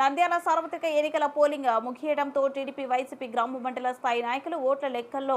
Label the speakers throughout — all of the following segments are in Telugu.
Speaker 1: నంద్యాల సార్వత్రిక ఎన్నికల పోలింగ్ ముగియడంతో టీడీపీ వైసీపీ గ్రామ మండల స్థాయి నాయకులు ఓట్ల లెక్కల్లో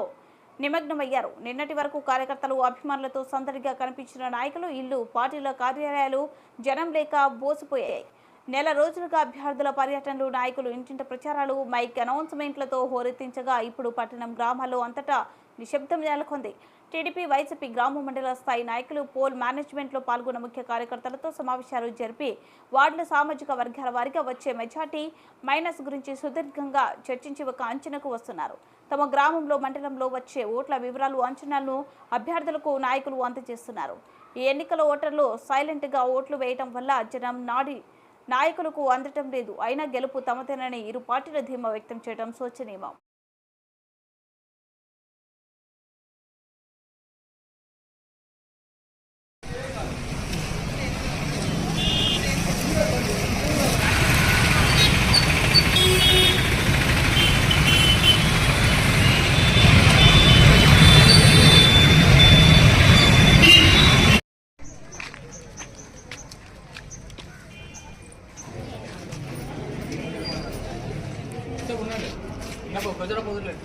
Speaker 1: నిమగ్నమయ్యారు. నిన్నటి వరకు కార్యకర్తలు అభిమానులతో సందడిగా కనిపించిన నాయకులు ఇల్లు పార్టీల కార్యాలయాలు జనం లేక బోసిపోయాయి. నెల రోజులుగా అభ్యర్థుల పర్యటనలు నాయకులు ఇంటింట ప్రచారాలు మైక్ అనౌన్స్మెంట్లతో హోరెత్తించగా ఇప్పుడు పట్టణం గ్రామాల్లో అంతటా నిశ్శబ్దం నెలకొంది. టీడీపీ వైసీపీ గ్రామ మండల స్థాయి నాయకులు పోల్ మేనేజ్మెంట్లో పాల్గొన్న ముఖ్య కార్యకర్తలతో సమావేశాలు జరిపి వార్డుల సామాజిక వర్గాల వారిగా వచ్చే మెజార్టీ మైనస్ గురించి సుదీర్ఘంగా చర్చించి ఒక అంచనాకు వస్తున్నారు. తమ గ్రామంలో మండలంలో వచ్చే ఓట్ల వివరాలు అంచనాలను అభ్యర్థులకు నాయకులు అందజేస్తున్నారు. ఈ ఎన్నికల ఓటర్లు సైలెంట్గా ఓట్లు వేయటం వల్ల జనం నాడి నాయకులకు అందటం లేదు. అయినా గెలుపు తమదేనని ఇరు పార్టీల ధీమా వ్యక్తం చేయడం శోచనీయం. ఉండండి నాకు ప్రజల కుదరలేదు